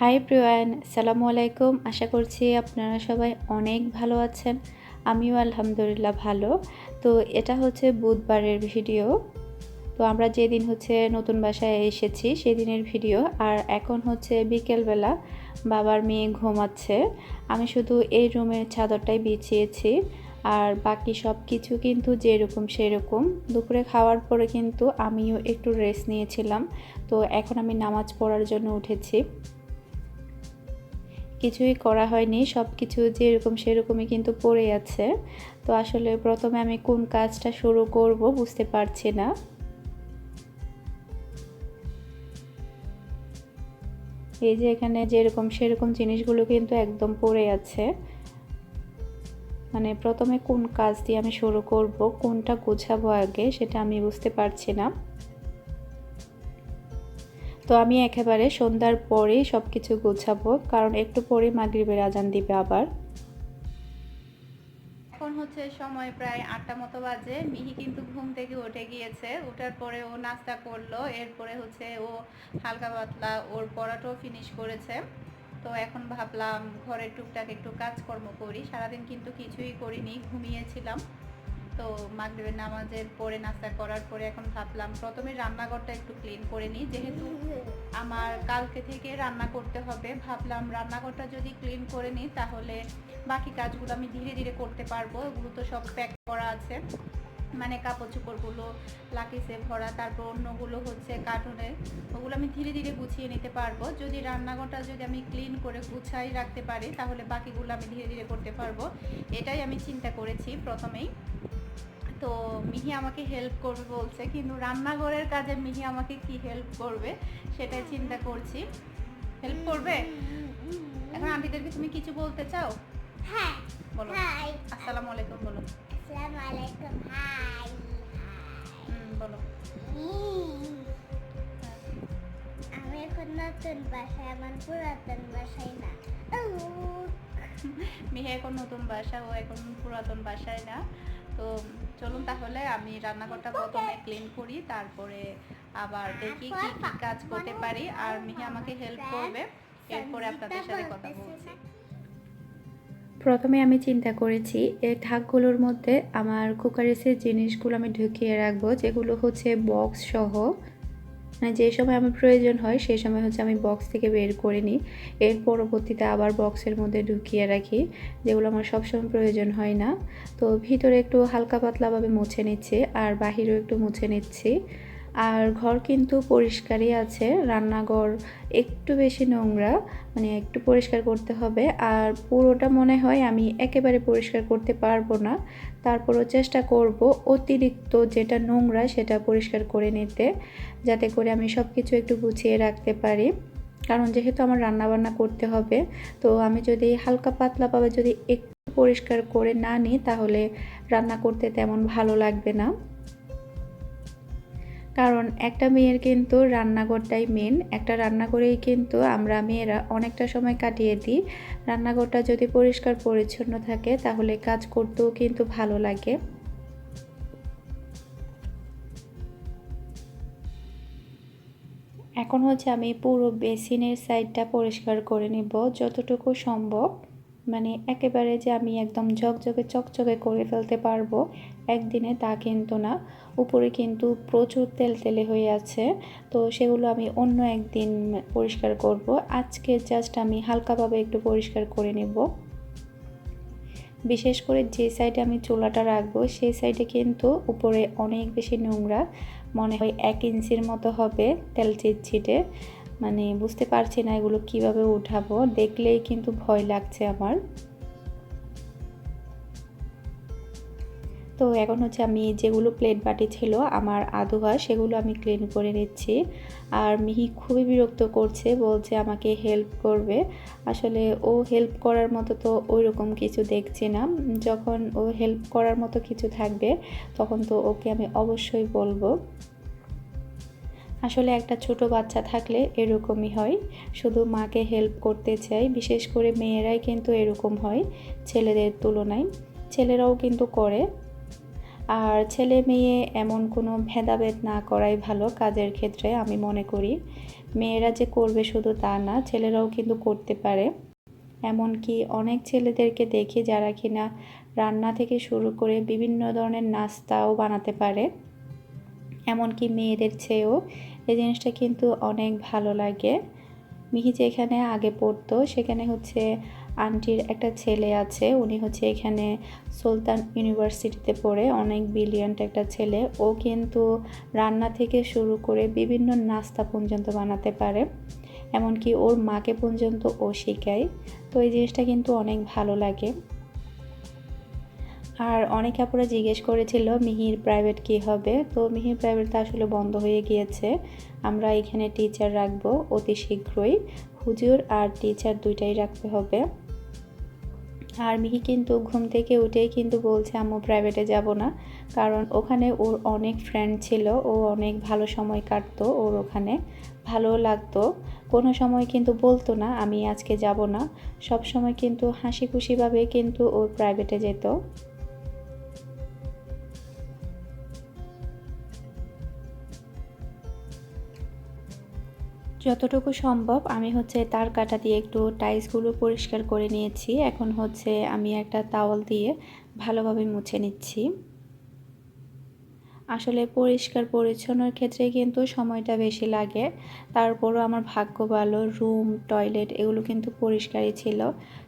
High Priyan সালামু আলাইকুম আশা করছি আপনারা সবাই অনেক ভালো আছেন। আমিও আলহামদুলিল্লাহ ভালো। তো এটা হচ্ছে বুধবারের ভিডিও। তো আমরা যেদিন হচ্ছে নতুন বাসায় এসেছি, সেদিনের ভিডিও। আর এখন হচ্ছে বিকেলবেলা বাবার মেয়ে ঘুমাচ্ছে। আমি শুধু এই রুমের চাদরটাই বিছিয়েছি। আর বাকি সব কিছু কিন্তু যেরকম সেরকম। দুপুরে খাওয়ার পরে কিন্তু আমিও একটু রেস্ট নিয়েছিলাম। তো এখন আমি নামাজ পড়ার জন্য উঠেছি। কিছুই করা হয়নি সব কিছু যেরকম সেরকমই কিন্তু পড়ে আছে। তো আসলে প্রথমে আমি কোন কাজটা শুরু করব বুঝতে পারছি না। এই যে এখানে যেরকম সেরকম জিনিসগুলো কিন্তু একদম পড়ে আছে। মানে প্রথমে কোন কাজ দিয়ে আমি শুরু করব, কোনটা গোছাবো আগে সেটা আমি বুঝতে পারছি না। তো আমি একেবারে সন্ধ্যার পরেই সব কিছু গোছাবো, কারণ একটু পরেই মাগরিবের আজান দিবে আবার। এখন হচ্ছে সময় প্রায় আটটা মতো বাজে। মিহি কিন্তু ঘুম থেকে উঠে গিয়েছে ওঠার পরে ও নাস্তা করল, এরপরে হচ্ছে ও হালকা পাতলা ওর পড়াটাও ফিনিশ করেছে। তো এখন ভাবলাম ঘরের টুকটাক একটু কাজকর্ম করি, সারাদিন কিন্তু কিছুই করিনি, ঘুমিয়েছিলাম। তো মাগরিবের নামাজের পরে নাস্তা করার পরে এখন ভাবলাম প্রথমে রান্নাঘরটা একটু ক্লিন করে নিই। যেহেতু আমার কালকে থেকে রান্না করতে হবে, ভাবলাম রান্নাঘরটা যদি ক্লিন করে নিই তাহলে বাকি কাজগুলো আমি ধীরে ধীরে করতে পারব। ওগুলো তো সব প্যাক করা আছে। মানে কাপড় চোপড়গুলো, লাকিসে ভরা, তারপর অন্যগুলো হচ্ছে কার্টুনে। ওগুলো আমি ধীরে ধীরে গুছিয়ে নিতে পারব। যদি রান্নাঘরটা যদি আমি ক্লিন করে গুছাই রাখতে পারি তাহলে বাকিগুলো আমি ধীরে ধীরে করতে পারব। এটাই আমি চিন্তা করেছি প্রথমেই। তো মিহি আমাকে হেল্প করবে বলছে। কিন্তু রান্নাঘরের কাজে মিহি আমাকে কি হেল্প করবে সেটাই চিন্তা করছি। হেল্প করবে? এখন আন্টিদেরকে তুমি কিছু বলতে চাও? হ্যাঁ। বলো। হাই আসসালামু আলাইকুম বলো। আসসালামু আলাইকুম। হাই বলো। আমি এখন নতুন বাসায় আমার পুরাতন বাসায় না। মিহি এখন নতুন বাসা ও এখন পুরাতন বাসায় না। তো চলুন তাহলে আমি রান্নাঘরটা প্রথমে ক্লিন করি, তারপরে আবার দেখি কি কি কাজ করতে পারি, আর মিহি আমাকে হেল্প করবে। এরপরে আপনাদের সাথে কথা বলছি। প্রথমে আমি চিন্তা করেছি, এই ঢাকগুলোর মধ্যে আমার কুকারেসের জিনিসগুলো আমি ঢুকিয়ে রাখব, যেগুলো হচ্ছে বক্স সহ মানে যে সময় আমার প্রয়োজন হয় সেই সময় হচ্ছে আমি বক্স থেকে বের করে নিই। এর পরবর্তীতে আবার বক্সের মধ্যে ঢুকিয়ে রাখি, যেগুলো আমার সবসময় প্রয়োজন হয় না। তো ভিতরে একটু হালকা পাতলাভাবে মুছে নিচ্ছি, আর বাহিরেও একটু মুছে নিচ্ছি। আর ঘর কিন্তু পরিষ্কারই আছে, রান্নাঘর একটু বেশি নোংরা মানে একটু পরিষ্কার করতে হবে। আর পুরোটা মনে হয় আমি একেবারে পরিষ্কার করতে পারব না। তারপরও চেষ্টা করব অতিরিক্ত যেটা নোংরা সেটা পরিষ্কার করে নিতে, যাতে করে আমি সব কিছু একটু গুছিয়ে রাখতে পারি। কারণ যেহেতু আমার রান্নাবান্না করতে হবে, তো আমি যদি হালকা পাতলাভাবে যদি একটু পরিষ্কার করে না নিই, তাহলে রান্না করতে তেমন ভালো লাগবে না। কারণ একটা মেয়ের কিন্তু রান্নাঘরটাই মেন একটা রান্না করেই কিন্তু আমরা মেয়েরা অনেকটা সময় কাটিয়ে দিই। রান্নাঘরটা যদি পরিষ্কার পরিচ্ছন্ন থাকে, তাহলে কাজ করতেও কিন্তু ভালো লাগে। এখন হচ্ছে আমি পুরো বেসিনের সাইডটা পরিষ্কার করে নিব, যতটুকু সম্ভব। মানে একেবারে যে আমি একদম ঝকঝকে চকচকে করে ফেলতে পারব, একদিনে তা কিন্তু না। উপরে কিন্তু প্রচুর তেল তেলে হয়ে আছে, তো সেগুলো আমি অন্য একদিন পরিষ্কার করব। আজকে জাস্ট আমি হালকাভাবে একটু পরিষ্কার করে নেব। বিশেষ করে যে সাইডে আমি চুলাটা রাখব, সেই সাইডে কিন্তু উপরে অনেক বেশি নোংরা, মনে হয় এক ইঞ্চির মতো হবে তেল চিটচিটে মানে বুঝতে পারছি না এগুলো কীভাবে উঠাবো। দেখলেই কিন্তু ভয় লাগছে আমার। তো এখন হচ্ছে আমি যেগুলো প্লেট বাটি ছিল, আমার আদোয়া সেগুলো আমি ক্লিন করে নিচ্ছি। আর মিহি খুবই বিরক্ত করছে, বলছে আমাকে হেল্প করবে। আসলে ও হেল্প করার মতো তো ওই রকম কিছু দেখছি না। যখন ও হেল্প করার মতো কিছু থাকবে, তখন তো ওকে আমি অবশ্যই বলব। আসলে একটা ছোট বাচ্চা থাকলে এরকমই হয়। শুধু মাকে হেল্প করতে চাই, বিশেষ করে মেয়েরাই কিন্তু এরকম হয় ছেলেদের তুলনায়। ছেলেরাও কিন্তু করে। আর ছেলে মেয়ে এমন কোনো ভেদাভেদ না করাই ভালো কাজের ক্ষেত্রে আমি মনে করি। মেয়েরা যে করবে শুধু তা না, ছেলেরাও কিন্তু করতে পারে। এমনকি অনেক ছেলেদেরকে দেখি যারা কিনা রান্না থেকে শুরু করে বিভিন্ন ধরনের নাস্তাও বানাতে পারে। এমনকি মেয়েদের চেয়েও এই জিনিসটা কিন্তু অনেক ভালো লাগে। মিহি যেখানে আগে পড়তো, সেখানে হচ্ছে আন্টির একটা ছেলে আছে, উনি হচ্ছে এখানে সুলতান ইউনিভার্সিটিতে পড়ে, অনেক ব্রিলিয়ান্ট একটা ছেলে। ও কিন্তু রান্না থেকে শুরু করে বিভিন্ন নাস্তা পর্যন্ত বানাতে পারে, এমনকি ওর মাকে পর্যন্ত ও শেখায়। তো এই জিনিসটা কিন্তু অনেক ভালো লাগে। আর অনেক আপুরা জিজ্ঞেস করেছিল, মিহির প্রাইভেট কী হবে? তো মিহির প্রাইভেট তো আসলে বন্ধ হয়ে গিয়েছে। আমরা এখানে টিচার রাখব অতি শীঘ্রই। হুজুর আর টিচার দুইটাই রাখতে হবে। আর মিহি কিন্তু ঘুম থেকে উঠেই কিন্তু বলছে, আম্মু প্রাইভেটে যাব না। কারণ ওখানে ওর অনেক ফ্রেন্ড ছিল, ও অনেক ভালো সময় কাটতো ওর ওখানে। ভালো লাগতো। কোনো সময় কিন্তু বলতো না, আমি আজকে যাব না। সব সময় কিন্তু হাসি খুশিভাবে কিন্তু ও প্রাইভেটে যেত। যতটুকু সম্ভব আমি হচ্ছে তার কাটা দিয়ে একটু টাইলসগুলো পরিষ্কার করে নিয়েছি। এখন হচ্ছে আমি একটা তাওয়াল দিয়ে ভালোভাবে মুছে নিচ্ছি। আসলে পরিষ্কার পরিচ্ছন্নর ক্ষেত্রে কিন্তু সময়টা বেশি লাগে। তারপরও আমার ভাগ্য ভালো রুম টয়লেট এগুলো কিন্তু পরিষ্কারই ছিল।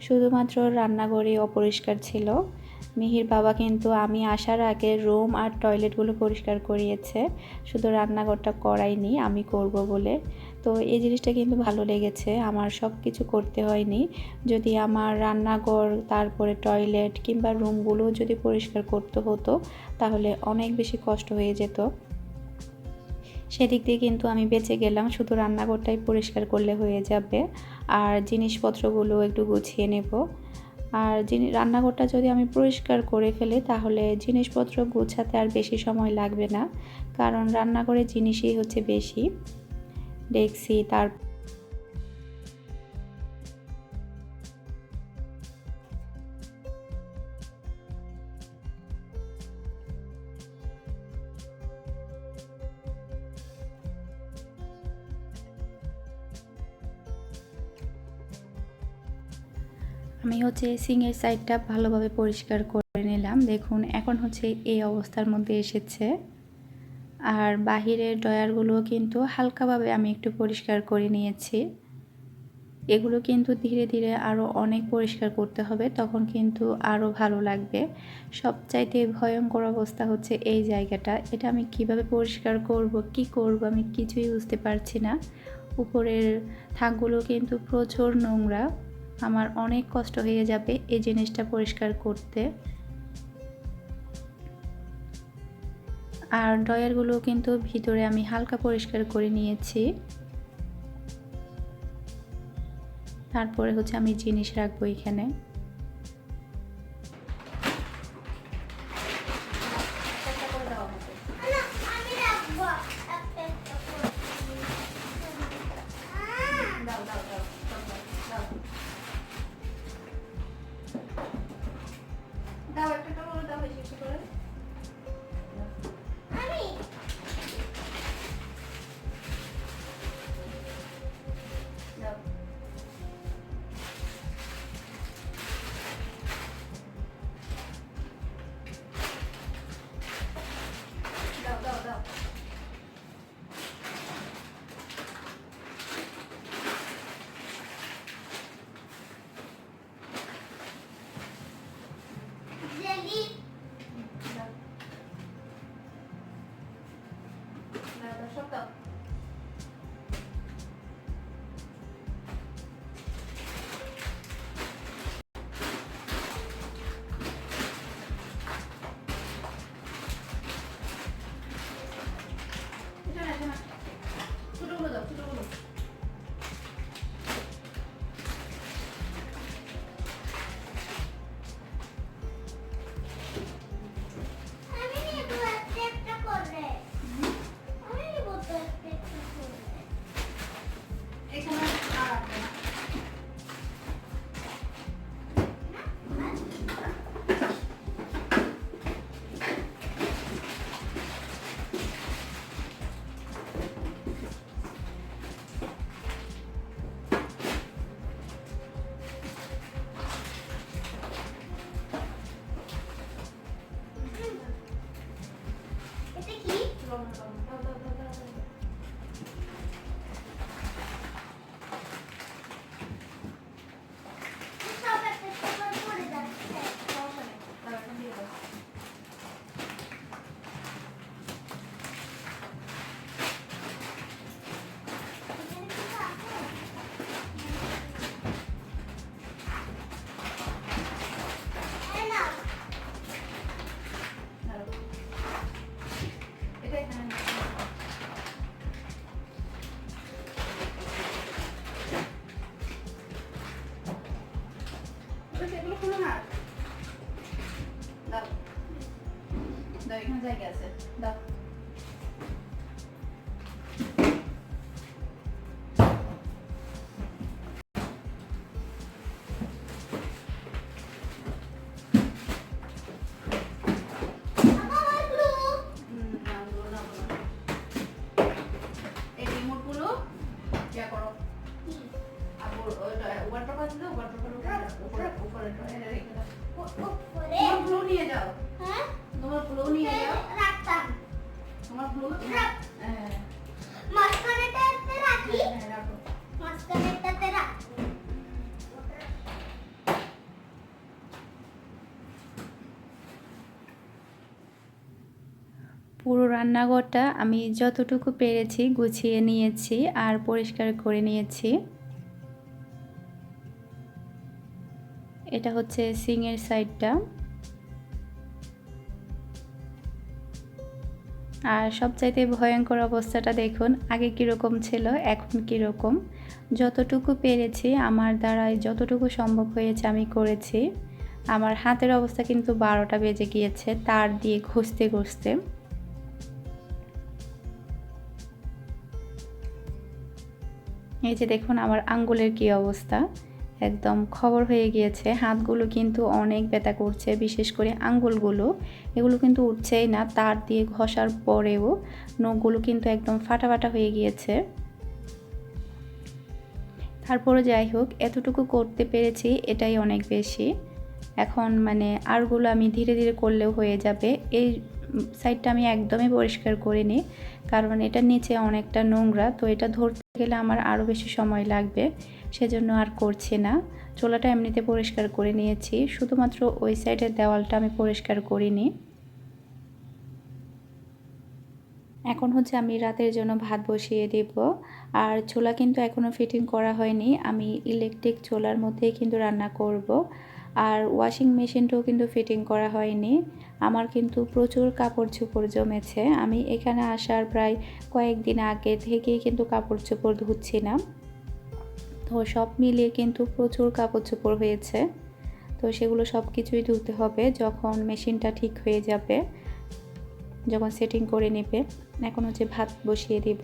শুধুমাত্র রান্নাঘরে অপরিষ্কার ছিল। মিহির বাবা কিন্তু আমি আসার আগে রুম আর টয়লেটগুলো পরিষ্কার করিয়েছে। শুধু রান্নাঘরটা করাইনি, আমি করব বলে। তো এই জিনিসটা কিন্তু ভালো লেগেছে। আমার সব কিছু করতে হয়নি। যদি আমার রান্নাঘর, তারপরে টয়লেট কিংবা রুমগুলো যদি পরিষ্কার করতে হতো, তাহলে অনেক বেশি কষ্ট হয়ে যেত। সেদিক দিয়ে কিন্তু আমি বেঁচে গেলাম। শুধু রান্নাঘরটাই পরিষ্কার করলে হয়ে যাবে। আর জিনিসপত্রগুলো একটু গুছিয়ে নেব। আর রান্নাঘরটা যদি আমি পরিষ্কার করে ফেলি, তাহলে জিনিসপত্র গুছাতে আর বেশি সময় লাগবে না। কারণ রান্নাঘরের জিনিসই হচ্ছে বেশি। ডেক্সি তার আমি হচ্ছে সিংয়ের সাইডটা ভালোভাবে পরিষ্কার করে নিলাম। দেখুন, এখন হচ্ছে এই অবস্থার মধ্যে এসেছে। আর বাহিরের ডয়ারগুলো কিন্তু হালকাভাবে আমি একটু পরিষ্কার করে নিয়েছি। এগুলো কিন্তু ধীরে ধীরে আরও অনেক পরিষ্কার করতে হবে, তখন কিন্তু আরও ভালো লাগবে। সবচাইতে ভয়ঙ্কর অবস্থা হচ্ছে এই জায়গাটা। এটা আমি কীভাবে পরিষ্কার করব, কি করব আমি কিছুই বুঝতে পারছি না। উপরের থাকগুলো কিন্তু প্রচুর নোংরা। আমার অনেক কষ্ট হয়ে যাবে এই জিনিসটা পরিষ্কার করতে। আর ডয়ারগুলো কিন্তু ভিতরে আমি হালকা পরিষ্কার করে নিয়েছি। তারপরে হচ্ছে আমি জিনিস রাখব এখানে। দাও এখানে জায়গা আছে দাও ওয়াটার পাতলো ওয়াটার পাতলো উপরে উপরে উপরে নিয়ে যাও পুরো রান্নাঘরটা আমি যতটুকু পেরেছি গুছিয়ে নিয়েছি আর পরিষ্কার করে নিয়েছি। এটা হচ্ছে সিংয়ের সাইডটা। আর সবচাইতে ভয়ঙ্কর অবস্থাটা দেখুন, আগে কীরকম ছিল, এখন কীরকম। যতটুকু পেরেছি, আমার দ্বারাই যতটুকু সম্ভব হয়েছে আমি করেছি। আমার হাতের অবস্থা কিন্তু বারোটা বেজে গিয়েছে, তার দিয়ে ঘষতে ঘষতে। এই যে দেখুন, আমার আঙ্গুলের কি অবস্থা। একদম খবর হয়ে গিয়েছে। হাতগুলো কিন্তু অনেক ব্যথা করছে, বিশেষ করে আঙ্গুলগুলো। এগুলো কিন্তু উঠছেই না, তার দিয়ে ঘষার পরেও নখগুলো কিন্তু একদম ফাটা ফাটা হয়ে গিয়েছে। তারপরে যাই হোক, এতটুকু করতে পেরেছি, এটাই অনেক বেশি। এখন মানে আরগুলো আমি ধীরে ধীরে করলেও হয়ে যাবে। এই সাইডটা আমি একদমই পরিষ্কার করিনি কারণ এটার নিচে অনেকটা নোংরা, তো এটা ধরতে গেলে আমার আরও বেশি সময় লাগবে। সেজন্য আর করছি না। চোলাটা এমনিতে পরিষ্কার করে নিয়েছি। শুধুমাত্র ওই সাইডের দেওয়ালটা আমি পরিষ্কার করিনি। এখন হচ্ছে আমি রাতের জন্য ভাত বসিয়ে দেব। আর চোলা কিন্তু এখনও ফিটিং করা হয়নি। আমি ইলেকট্রিক চোলার মধ্যেই কিন্তু রান্না করব। আর ওয়াশিং মেশিনটাও কিন্তু ফিটিং করা হয়নি। আমার কিন্তু প্রচুর কাপড় চোপড় জমেছে। আমি এখানে আসার প্রায় কয়েকদিন আগে থেকেই কিন্তু কাপড় চোপড় ধুচ্ছি না তো সব মিলিয়ে কিন্তু প্রচুর কাপড় চোপড় হয়েছে। তো সেগুলো সব কিছুই ধুতে হবে যখন মেশিনটা ঠিক হয়ে যাবে, যখন সেটিং করে নেবে। এখন হচ্ছে ভাত বসিয়ে দিব।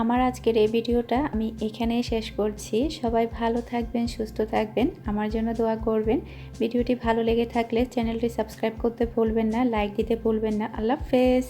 আমার আজকের এই ভিডিওটা আমি এখানেই শেষ করছি। সবাই ভালো থাকবেন, সুস্থ থাকবেন। আমার জন্য দোয়া করবেন। ভিডিওটি ভালো লেগে থাকলে চ্যানেলটি সাবস্ক্রাইব করতে ভুলবেন না, লাইক দিতে ভুলবেন না। আল্লাহ হাফেজ।